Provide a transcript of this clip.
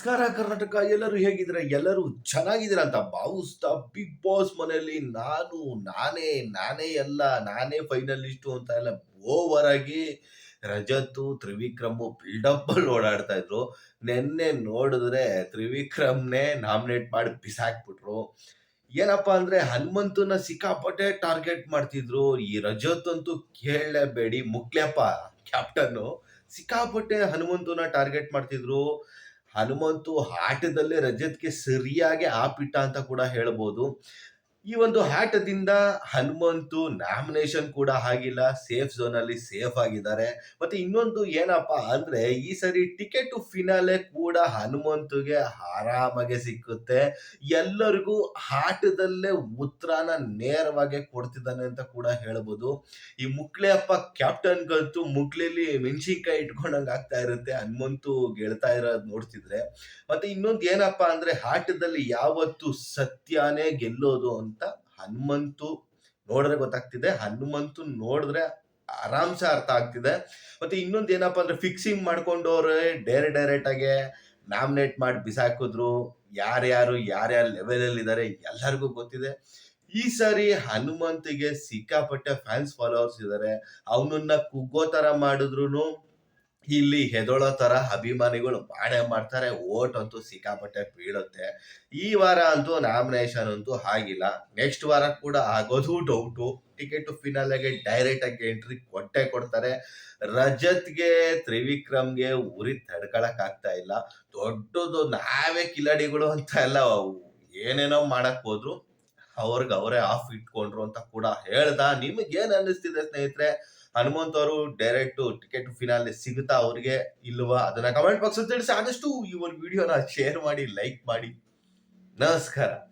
ನಮಸ್ಕಾರ ಕರ್ನಾಟಕ, ಎಲ್ಲರೂ ಹೇಗಿದ್ದೀರಾ? ಎಲ್ಲರೂ ಚೆನ್ನಾಗಿದ್ದೀರಾ ಅಂತ ಭಾವಿಸ್ತಾ ಬಿಗ್ ಬಾಸ್ ಮನೆಯಲ್ಲಿ ನಾನು, ನಾನೇ ನಾನೇ ಎಲ್ಲ, ನಾನೇ ಫೈನಲಿಸ್ಟು ಅಂತ ಎಲ್ಲ ಓವರ್ ಆಗಿ ರಜತ್ ತ್ರಿವಿಕ್ರಮ್ ಬಿಲ್ಡಪ್ ಅಲ್ಲಿ ಓಡಾಡ್ತಾ ಇದ್ರು. ನಿನ್ನೆ ನೋಡಿದ್ರೆ ತ್ರಿವಿಕ್ರಮ್ನೇ ನಾಮಿನೇಟ್ ಮಾಡಿ ಬಿಸಾಕ್ಬಿಟ್ರು. ಏನಪ್ಪಾ ಅಂದ್ರೆ ಹನುಮಂತನ ಸಿಕ್ಕಾಪಟ್ಟೆ ಟಾರ್ಗೆಟ್ ಮಾಡ್ತಿದ್ರು. ಈ ರಜತ್ ಅಂತೂ ಕೇಳಲೇಬೇಡಿ ಮುಕ್ಲೆಪ್ಪ ಕ್ಯಾಪ್ಟನ್ ಸಿಕ್ಕಾಪಟ್ಟೆ ಹನುಮಂತನ ಟಾರ್ಗೆಟ್ ಮಾಡ್ತಿದ್ರು. ಹನುಮಂತು ಆಟದಲ್ಲೇ ರಜತ್‌ಗೆ ಸರಿಯಾಗಿ ಆಪಿಟ್ಟ ಅಂತ ಕೂಡ ಹೇಳ್ಬೋದು. ಈ ಒಂದು ಆಟದಿಂದ ಹನುಮಂತು ನಾಮಿನೇಷನ್ ಕೂಡ ಆಗಿಲ್ಲ. ಸೇಫ್ ಝೋನಲ್ಲಿ ಸೇಫ್ ಆಗಿದ್ದಾರೆ. ಮತ್ತೆ ಇನ್ನೊಂದು ಏನಪ್ಪಾ ಅಂದ್ರೆ, ಈ ಸರಿ ಟಿಕೆಟ್ ಫಿನಾಲೆ ಕೂಡ ಹನುಮಂತುಗೆ ಆರಾಮಾಗೆ ಸಿಕ್ಕುತ್ತೆ. ಎಲ್ಲರಿಗೂ ಆಟದಲ್ಲೇ ಉತ್ತರನ ನೇರವಾಗಿ ಕೊಡ್ತಿದ್ದಾನೆ ಅಂತ ಕೂಡ ಹೇಳ್ಬೋದು. ಈ ಮುಕ್ಳೆ ಅಪ್ಪ ಕ್ಯಾಪ್ಟನ್‌ಗಂತೂ ಮುಕ್ಳಿಲಿ ಮೆಣಸಿನ್ಕಾಯಿ ಇಟ್ಕೊಂಡಂಗೆ ಆಗ್ತಾ ಇರುತ್ತೆ. ಹನುಮಂತು ಗೆಳ್ತಾ ಇರೋದು ನೋಡ್ತಿದ್ರೆ. ಮತ್ತೆ ಇನ್ನೊಂದು ಏನಪ್ಪಾ ಅಂದ್ರೆ ಆಟದಲ್ಲಿ ಯಾವತ್ತು ಸತ್ಯನೇ ಗೆಲ್ಲೋದು ಅಂತ ಹನುಮಂತು ನೋಡಿದ್ರೆ ಗೊತ್ತಾಗ್ತಿದೆ. ಹನುಮಂತು ನೋಡಿದ್ರೆ ಆರಾಮ್ಸೆ ಅರ್ಥ ಆಗ್ತಿದೆ. ಮತ್ತೆ ಇನ್ನೊಂದು ಏನಪ್ಪಾ ಅಂದ್ರೆ ಫಿಕ್ಸಿಂಗ್ ಮಾಡ್ಕೊಂಡವ್ರೆ ಡೈರೆಕ್ಟ್ ಡೈರೆಕ್ಟ್ ಆಗಿ ನಾಮಿನೇಟ್ ಮಾಡಿ ಬಿಸಾಕಿದ್ರು. ಯಾರ್ಯಾರು, ಯಾರ್ಯಾರ ಲೆವೆಲ್ ಅಲ್ಲಿ ಇದ್ದಾರೆ ಎಲ್ಲರಿಗೂ ಗೊತ್ತಿದೆ. ಈ ಸಾರಿ ಹನುಮಂತಿಗೆ ಸಿಕ್ಕಾಪಟ್ಟೆ ಫ್ಯಾನ್ಸ್ ಫಾಲೋವರ್ಸ್ ಇದ್ದಾರೆ. ಅವನನ್ನ ಕುಗ್ಗೋ ತರ ಮಾಡಿದ್ರುನು ಇಲ್ಲಿ ಹೆದಳೋ ತರ ಅಭಿಮಾನಿಗಳು ಮಾಡೇ ಮಾಡ್ತಾರೆ. ಓಟ್ ಅಂತೂ ಸಿಕ್ಕಾಪಟ್ಟೆ ಬೀಳುತ್ತೆ. ಈ ವಾರ ಅಂತೂ ನಾಮಿನೇಷನ್ ಅಂತೂ ಆಗಿಲ್ಲ. ನೆಕ್ಸ್ಟ್ ವಾರ ಕೂಡ ಆಗೋದು ಡೌಟು. ಟಿಕೆಟ್ ಫಿನಾಲೆಗೆ ಡೈರೆಕ್ಟ್ ಆಗಿ ಎಂಟ್ರಿ ಕೊಟ್ಟೆ ಕೊಡ್ತಾರೆ. ರಜತ್‌ಗೆ, ತ್ರಿವಿಕ್ರಮ್‌ಗೆ ಉರಿ ತಡ್ಕೊಳಕ್ ಆಗ್ತಾ ಇಲ್ಲ. ದೊಡ್ಡದು ನಾವೇ ಕಿಲಾಡಿಗಳು ಅಂತ ಎಲ್ಲ ಏನೇನೋ ಮಾಡಕ್ ಹೋದ್ರು. ಅವ್ರಿಗೆ ಅವರೇ ಆಫ್ ಇಟ್ಕೊಂಡ್ರು ಅಂತ ಕೂಡ ಹೇಳ್ದ. ನಿಮಗೇನ್ ಅನ್ನಿಸ್ತಿದೆ ಸ್ನೇಹಿತರೆ? ಹನುಮಂತ್ ಅವರು ಡೈರೆಕ್ಟ್ ಟಿಕೆಟ್ ಫಿನಾಲೆ ಸಿಗುತ್ತಾ ಅವ್ರಿಗೆ ಇಲ್ವಾ? ಅದನ್ನ ಕಮೆಂಟ್ ಬಾಕ್ಸ್ ತಿಳಿಸಿ. ಆದಷ್ಟು ಈ ಒಂದು ವಿಡಿಯೋನ ಶೇರ್ ಮಾಡಿ, ಲೈಕ್ ಮಾಡಿ. ನಮಸ್ಕಾರ.